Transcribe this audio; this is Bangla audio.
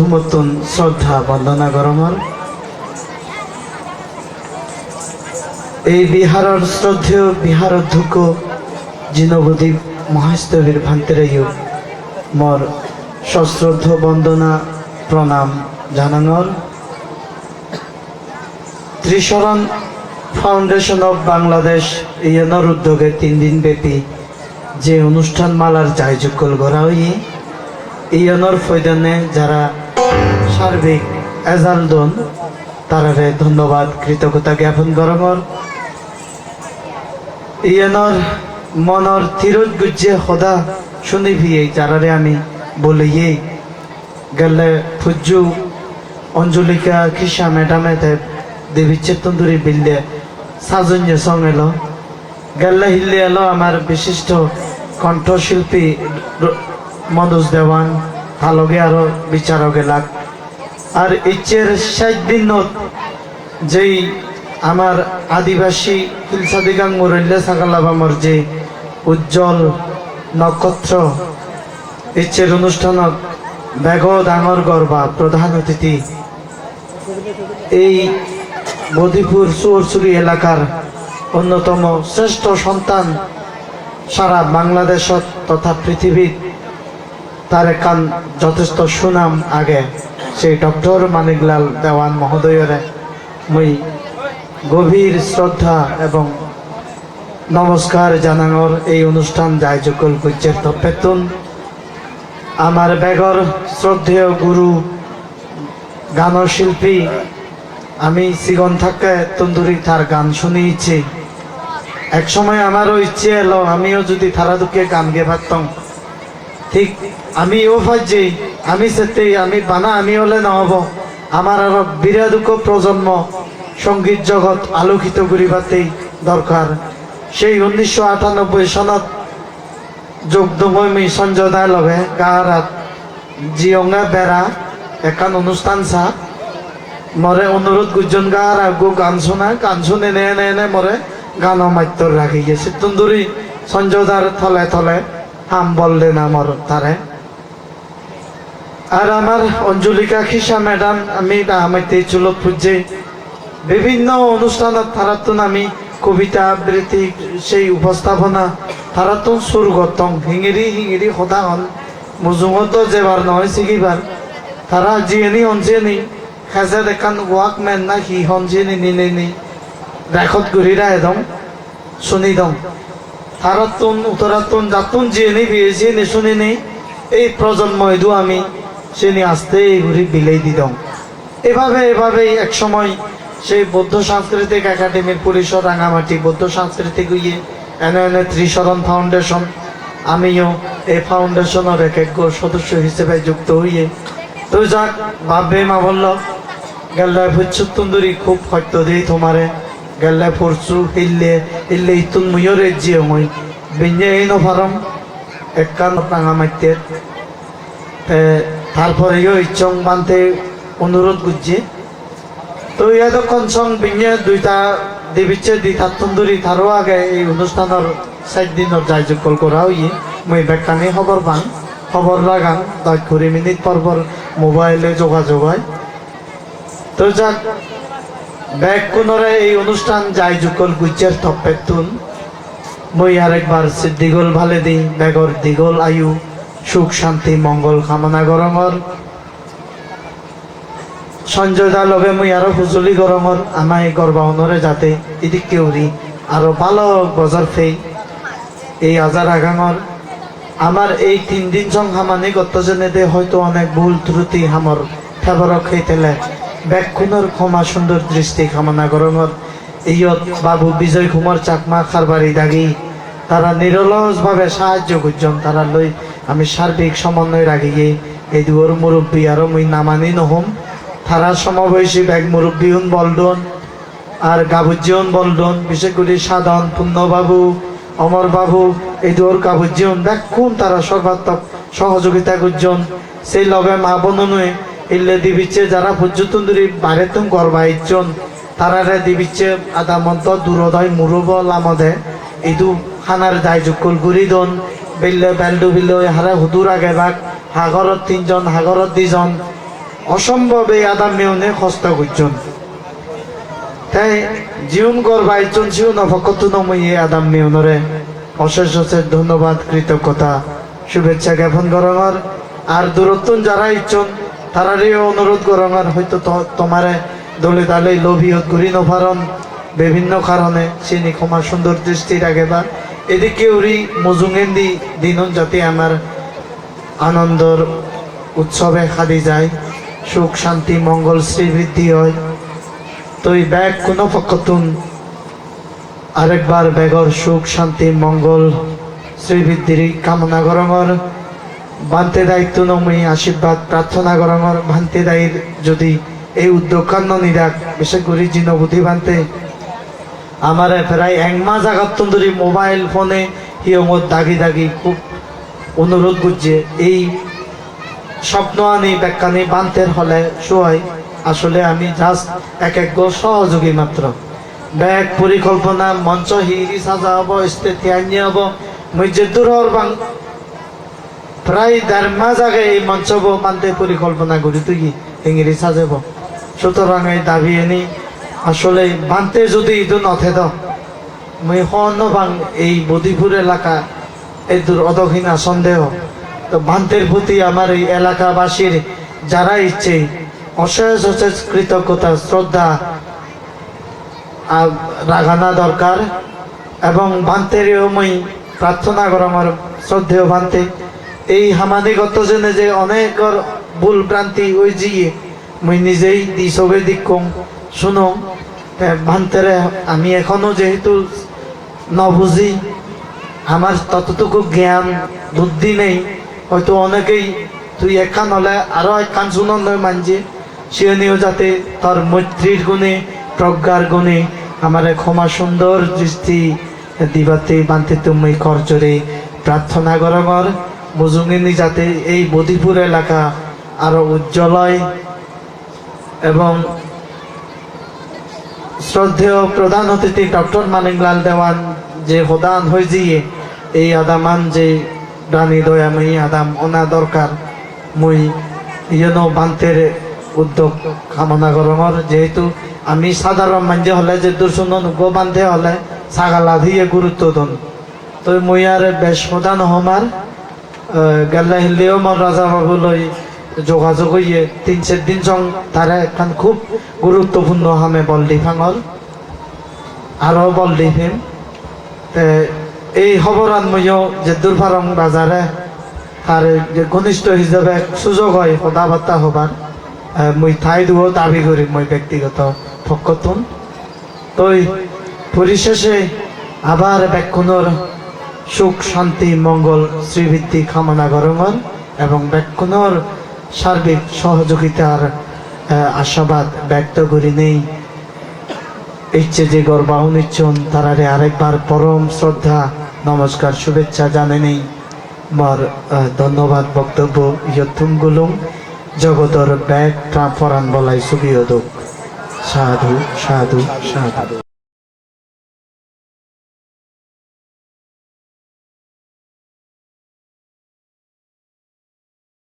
তুমতুন শ্রদ্ধা, বন্দনা গরমর এই বিহারর শ্রদ্ধেয় বিহার অধ্যক্ষ জিনবদী মহাস্তবীর ভান্তেরাইও মর সশ্রদ্ধ বন্দনা প্রণাম জানানোর ত্রিশরণ ফাউন্ডেশন অফ বাংলাদেশ ইয়নর উদ্যোগে তিন দিন ব্যাপী যে অনুষ্ঠান মালার যাইযোগ্য করা হই ইয়নর ফৈদানে যারা সার্বিক এজাল দন তারারে ধন্যবাদ, কৃতজ্ঞতা জ্ঞাপন করমর ইয়নর মনর থিরোজ গুজ্জে সদা শুনি ভিয়ে যারারে আমি বলিয়ে গেলে ফুজু অঞ্জলিকা খিসা ম্যাডামে দেবী চেতন্দুরি বিল্লে সাজন্য সং এলো গেলে হিল্লে এলো আমার বিশিষ্ট কণ্ঠশিল্পী মনোজ দেওয়ান, তালগে আরও বিচারক এলাক আর ইচ্ছের ষাট দিনত যেই আমার আদিবাসী হিলসাদিগাং মুরল্য সাগালাবামর যে উজ্জ্বল নক্ষত্র, ইচ্ছের অনুষ্ঠানত বেগ ডাঙর গর্বা প্রধান অতিথি। এই বদিপুর চুরচুরি এলাকার অন্যতম শ্রেষ্ঠ সন্তান সারা বাংলাদেশত তথা পৃথিবীত তার একান যথেষ্ট সুনাম আগে। সেই ডক্টর মানিকলাল দেওয়ান মহোদয়রে মই গভীর শ্রদ্ধা এবং নমস্কার জানানোর এই অনুষ্ঠান যায়যোগ্য গুজ্জের তপেতুন। আমার বেগর শ্রদ্ধেয় গুরু গান শিল্পী আমি সিগন থাকে তন্দুরি তার গান শুনিয়েছি। এক সময় আমারও ইচ্ছে এলো, আমিও যদি তারা দুঃখে গান গে পারতাম ঠিক আমিও ভাবছি আমি সেতে আমি বানা, আমি হলে নহব। আমার আরও বিরাদুক প্রজন্ম সংগীত জগৎ আলোকিত করিবাতেই দরকার সেই উনিশশো আটানব্বই সনত যোগদমী সঞ্জয় দায় লগে গাহারাত জিয়ঙ্গা বেড়া একান অনুষ্ঠান চা। মরে অনুরোধ গুজন গার আগু গান শোনা, গান শুনে নে নে নে মরে গান মাত্য রাখি গেছে। তন্দুরি সঞ্জয়দার থলে থলে হাম বললে না মর তারে আর আমার অঞ্জলিকা খিসা ম্যাডাম, আমি আমাইতে চুলত পুজে বিভিন্ন অনুষ্ঠানত তারাতুন আমি কবিতা আবৃত্তি, সেই উপস্থাপনা তারাতুন সুর গতং, হিঙিরি হিঙিরি সদা হন মুজুঙত যেবার নহয় সিগিবার। তারা জিয়েনি অঞ্জিয়েনি খেজে দেখান ওয়াক মেন না হি হঞ্জিয়েনি নিনে নি রেখত গুরিরা একদম শুনি দম। তারাতুন উত্তরাতুন যাতুন জিয়েনি বিয়েছি নি শুনি নি, এই প্রজন্ম এদু আমি সেনি আসতে এই ঘুরি বিলাই দিদম। এভাবে, এভাবেই এক সময় সেই বৌদ্ধ সাংস্কৃতিক একাডেমির পরিসর রাঙামাটি বৌদ্ধ সাংস্কৃতিক ইয়ে এনে এনে ত্রিশরণ ফাউন্ডেশন, আমিও এই ফাউন্ডেশনের এক এক সদস্য হিসেবে যুক্ত হইয়ে। তো যাক ভাববে মা বলল গেল্লা ফুচ্ছু তুন্দুরি, খুব সত্য দেই তোমারে। গেল্লা ফরছু, হিললে হিললে ইতুন মুয়রে জিয়ে মই। বিঞ্জে এই নফারম একান রাঙামাটির তারপরে ইচ্ছং বানতে অনুরোধ করছে। তো ইয়াদ কনসং বিঙে দুইটা দেবিচ্ছে দুইটা তন্দুরি তারও আগে এই অনুষ্ঠানের চার দিনের যাইযোগ্য করা হইয়ে। মই বেকানি খবর পান খবর লাগান দশ কুড়ি মিনিট পর পর মোবাইলে যোগাযোগ হয়। তো যাক ব্যাগ কোনরে এই অনুষ্ঠান যাইযোগ্য গুজ্জের তপ্পেতুন মই আরেকবার দীঘল ভালে দিই বেগর দীঘল আয়ু। সুখ, শান্তি, মঙ্গল কামনা গরমর সঞ্জয় দা লগে মুই আরও হুজুলি গরমর আমায় গর্বাহনরে যাতে এদিক কেউরি আরও ভালো বজার ফেই। এই আজার আগাঙর আমার এই তিন দিন সং হামানি গতজনে দে হয়তো অনেক ভুল ত্রুটি হামর ফেবর খেতেলে ব্যাকুণর ক্ষমা সুন্দর দৃষ্টি কামনা গরমর ইয়ত বাবু বিজয় কুমার চাকমা খারবারি দাগি। তারা নিরলস ভাবে সাহায্য করছেন তারা লই আমি সার্বিক সমন্বয় রাখি এই দুয়ার মুরব্বী আরও মুই নামানি নহম। তারা সমবয়সী মুরব্বী হন বলডন আর গাবুজিয়ন বলডন, বিশেষ করে সাধন পূর্ণবাবু অমর বাবু এই দুয়ার গাবুজিয়ন ব্যাকুন তারা সর্বাত্মক সহযোগিতা করছেন সেই লবে মা বননুয়ে ইল্লে দিবিচ্ছে যারা পর্যটন দূরে বাইরে তুম গর্বা ইচ্ছন তারারে দিবিচ্ছে আদা মন্ত দূরদয় মুরুব লামদে, ইদু খানার দায় যুকুল গুড়ি দন বেল্লে বেলডু বিল্লে হারে হুদুর আগে ভাগ সাগৰত তিনজন সাগৰত দুজন। অসম্ভব এই আদাম মেয়নে কষ্ট করছেন তাই জীবন কর বাইজন জীবন নমই এই আদাম মেয়নরে অশেষ অশেষ ধন্যবাদ, কৃতজ্ঞতা, শুভেচ্ছা জ্ঞাপন করঙর আর দূরত্বন যারা ইচ্ছন, তারারই অনুরোধ করঙর হয়তো তোমারে দলে দালে লোভিয়ত ঘুরি নফারণ বিভিন্ন কারণে চিনি ক্ষমা সুন্দর দৃষ্টি রাখে বা এদিকে উরি মজুঙেন্দি দিনন যাতে আমার আনন্দর উৎসবে খাদি যায়। সুখ, শান্তি, মঙ্গল, শ্রীবৃদ্ধি হয়। তো এই ব্যাগ কোনো পক্ষতুন আরেকবার বেগর সুখ, শান্তি, মঙ্গল, শ্রীবৃদ্ধির কামনা করঙর বান্তে দায়িত্ব নমই আশীর্বাদ, প্রার্থনা করঙর ভান্তে দায়ীর যদি এই উদ্যোগ কান্ন নিরাক বিশেষ করে জিনবুদ্ধি বান্তে আমার প্রায় এক মাস আগাত ধরে মোবাইল ফোনে হিয়মত দাগি দাগি খুব অনুরোধ করছে। এই স্বপ্ন আনি ব্যাখ্যানি বান্তের হলে শোয়। আসলে আমি জাস্ট এক এক সহযোগী মাত্র। ব্যাগ পরিকল্পনা, মঞ্চ হিরি সাজা হব স্টেথি আনিয়ে হব। মই যে দূরর বাং প্রায় দেড় মাস আগে এই মঞ্চ বান্তে পরিকল্পনা করি তুই হিঙ্গিরি সাজাব সুতরাং এই দাবি এনি আসলে বান্তে যদি ইদু নথে হন বাং এই বদিপুর এলাকা এই দূর অদক্ষিণা সন্দেহ। তো বান্তের প্রতি আমার এই এলাকাবাসীর যারা ইচ্ছে, অশেষ অশেষ কৃতজ্ঞতা, শ্রদ্ধা রাগানা দরকার। এবং বান্তেরও মই প্রার্থনা কর আমার শ্রদ্ধেয় বান্তে, এই হামাদিগত জেনে যে অনেকর ভুল ভ্রান্তি ওই জিয়ে মই নিজেই দি সবে কম শুনো ভান্তেরে আমি এখনও যেহেতু নবুঝি আমার ততটুকু জ্ঞান, বুদ্ধি নেই, হয়তো অনেকেই তুই একখান হলে আরও একখান শুনন মানছে সিও যাতে তার মৈত্রীর গুণে প্রজ্ঞার গুণে আমার ক্ষমা সুন্দর দৃষ্টি দিবাতে বান্তে তুমি করজরে প্রার্থনা করঙর মজুঙ্গিনী যাতে এই বদিপুর এলাকা আরও উজ্জ্বল এবং শ্রদ্ধেয় প্রধান অতিথি ডক্টর মানিকলাল দেওয়ান যে প্রধান হয়ে যিয়ে এই আদামান যে রানী দয়াময়ী আদাম ওনা দরকার। মুই ইয়েন বান্তের উদ্যোগ কামনা করঙর যেহেতু আমি সাধারণ মাঞ্জে হলে যে দূষণ গো বান্ধে হলে ছাগালা দিয়ে গুরুত্ব দন তো মুই আর বেশ প্রধান হমার গেলে হিলেও মর রাজা বাবু লই যোগাযোগ হইয়ে তিন চার দিন সং তারা এখন খুব গুরুত্বপূর্ণ হামে বলদি ফাঙর আরও বলদি ফিম এই খবরান মইও যে দুর্ভারং বাজারে আর যে ঘনিষ্ঠ হিসাবে সুযোগ হয় কথাবার্তা হবার আহ, মুই ঠাই দিব দাবি করি মই ব্যক্তিগত পক্ষতুন। তই পরিশেষে আবার বেক্ষণর সুখ শান্তি মঙ্গল শ্রীবৃদ্ধি কামনা করঙর এবং বেক্ষণর সার্বিক সহযোগিতার আশাবাদ ব্যক্ত করি নেই। ইচ্ছে যে গর্বাহ নিচ্ছন, তারারে আরেকবার পরম শ্রদ্ধা, নমস্কার, শুভেচ্ছা জানে নেই মর ধন্যবাদ বক্তব্য ইয়থুম গুলুম জগতর ব্যাগ প্রাণ বলাই সুবিয়দক সাধু সাধু সাধু।